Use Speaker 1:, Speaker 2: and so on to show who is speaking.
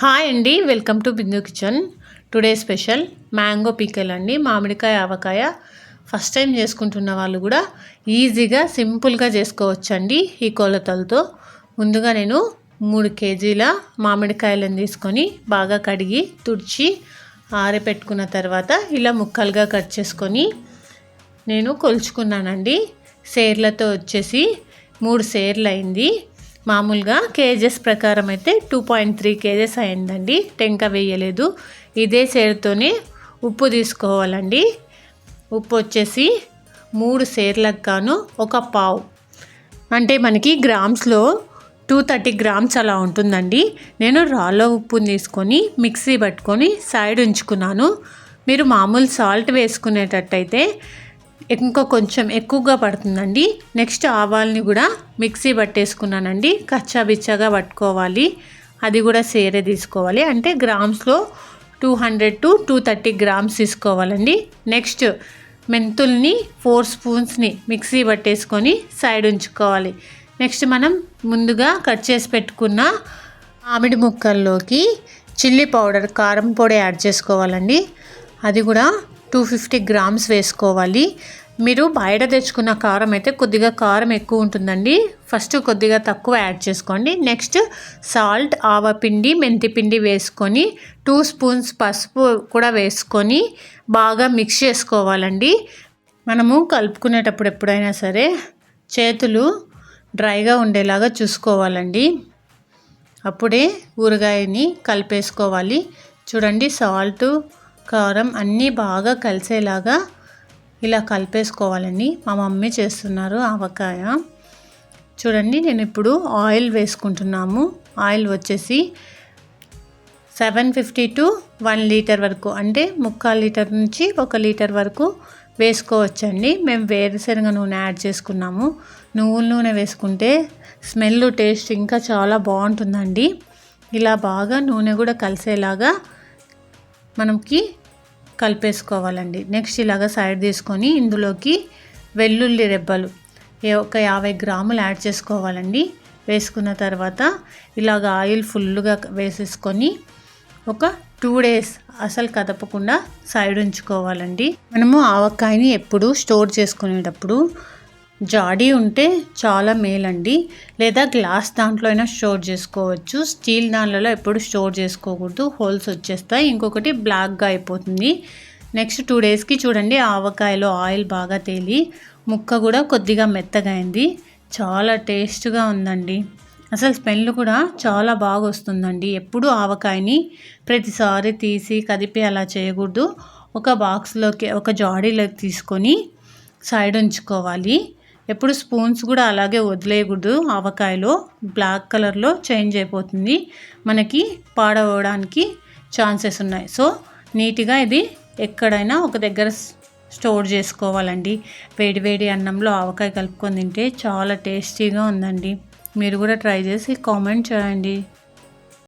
Speaker 1: Hi అండి welcome to Bindu kitchen today special mango pickle అండి. మామిడికాయ ఆవకాయ. ఫస్ట్ టైం చేసుకుంటున్న వాళ్ళు కూడా ఈజీగా సింపుల్గా చేసుకోవచ్చండి ఈ కొలతలతో. ముందుగా నేను మూడు కేజీల మామిడికాయలను తీసుకొని బాగా కడిగి తుడిచి ఆరబెట్టుకున్న తర్వాత ఇలా ముక్కలుగా కట్ చేసుకొని నేను కొలుచుకున్నానండి. సేర్లతో వచ్చేసి మూడు సేర్లు అయింది. మామూలుగా కేజెస్ ప్రకారం అయితే టూ పాయింట్ త్రీ కేజెస్ అయిందండి. టెంక వేయలేదు. ఇదే సేరుతోనే ఉప్పు తీసుకోవాలండి. ఉప్పు వచ్చేసి మూడు సేర్లకు గాను ఒక పావు. అంటే మనకి గ్రామ్స్లో టూ థర్టీ గ్రామ్స్ అలా ఉంటుందండి. నేను రాళ్ళ ఉప్పుని తీసుకొని మిక్సీ పట్టుకొని సైడ్ ఉంచుకున్నాను. మీరు మామూలు సాల్ట్ వేసుకునేటట్టయితే ఇంకా కొంచెం ఎక్కువగా పడుతుందండి. నెక్స్ట్ ఆవాల్ని కూడా మిక్సీ పట్టేసుకున్నానండి. కచ్చా బిచ్చాగా పట్టుకోవాలి. అది కూడా సేరే తీసుకోవాలి. అంటే గ్రామ్స్లో two hundred to two thirty grams తీసుకోవాలండి. నెక్స్ట్ మెంతుల్ని ఫోర్ స్పూన్స్ని మిక్సీ పట్టేసుకొని సైడ్ ఉంచుకోవాలి. నెక్స్ట్ మనం ముందుగా కట్ చేసి పెట్టుకున్న మామిడి ముక్కల్లోకి చిల్లీ పౌడర్ కారం పొడి యాడ్ చేసుకోవాలండి. అది కూడా టూ ఫిఫ్టీ గ్రామ్స్ వేసుకోవాలి. మీరు బయట తెచ్చుకున్న కారం అయితే కొద్దిగా కారం ఎక్కువ ఉంటుందండి. ఫస్ట్ కొద్దిగా తక్కువ యాడ్ చేసుకోండి. నెక్స్ట్ సాల్ట్ ఆవపిండి మెంతిపిండి వేసుకొని టూ స్పూన్స్ పసుపు కూడా వేసుకొని బాగా మిక్స్ చేసుకోవాలండి. మనము కలుపుకునేటప్పుడు ఎప్పుడైనా సరే చేతులు డ్రైగా ఉండేలాగా చూసుకోవాలండి. అప్పుడే ఊరగాయని కలిపేసుకోవాలి. చూడండి సాల్ట్ కారం అన్నీ బాగా కలిసేలాగా ఇలా కలిపేసుకోవాలండి. మా మమ్మీ చేస్తున్నారు ఆవకాయ. చూడండి నేను ఇప్పుడు ఆయిల్ వేసుకుంటున్నాము. ఆయిల్ వచ్చేసి seven fifty to one litre వరకు అంటే ముక్కాలు లీటర్ నుంచి ఒక లీటర్ వరకు వేసుకోవచ్చండి. మేము వేరుశనగ నూనె యాడ్ చేసుకున్నాము. నువ్వుల నూనె వేసుకుంటే స్మెల్ టేస్ట్ ఇంకా చాలా బాగుంటుందండి. ఇలా బాగా నూనె కూడా కలిసేలాగా మనకి కలిపేసుకోవాలండి. నెక్స్ట్ ఇలాగ సైడ్ తీసుకొని ఇందులోకి వెల్లుల్లి రెబ్బలు ఒక యాభై గ్రాములు యాడ్ చేసుకోవాలండి. వేసుకున్న తర్వాత ఇలాగ ఆయిల్ ఫుల్గా వేసేసుకొని ఒక టూ డేస్ అసలు కదపకుండా సైడ్ ఉంచుకోవాలండి. మనము ఆవకాయని ఎప్పుడు స్టోర్ చేసుకునేటప్పుడు జాడీ ఉంటే చాలా మేలండి. లేదా గ్లాస్ దాంట్లో అయినా స్టోర్ చేసుకోవచ్చు. స్టీల్ దాంట్లో ఎప్పుడు స్టోర్ చేసుకోకూడదు. హోల్స్ వచ్చేస్తాయి. ఇంకొకటి బ్లాక్గా అయిపోతుంది. నెక్స్ట్ టూ డేస్కి చూడండి. ఆవకాయలో ఆయిల్ బాగా తేలి ముక్క కూడా కొద్దిగా మెత్తగా అయింది. చాలా టేస్ట్గా ఉందండి. అసలు స్మెల్ కూడా చాలా బాగా వస్తుందండి. ఎప్పుడు ఆవకాయని ప్రతిసారి తీసి కదిపి అలా చేయకూడదు. ఒక బాక్స్లోకి ఒక జాడీలోకి తీసుకొని సైడ్ ఉంచుకోవాలి. ఎప్పుడు స్పూన్స్ కూడా అలాగే వదిలేయకూడదు. ఆవకాయలో బ్లాక్ కలర్లో చేంజ్ అయిపోతుంది. మనకి పాడవడానికి ఛాన్సెస్ ఉన్నాయి. సో నీట్గా ఇది ఎక్కడైనా ఒక దగ్గర స్టోర్ చేసుకోవాలండి. వేడి వేడి అన్నంలో ఆవకాయ కలుపుకొని తింటే చాలా టేస్టీగా ఉందండి. మీరు కూడా ట్రై చేసి కామెంట్ చేయండి.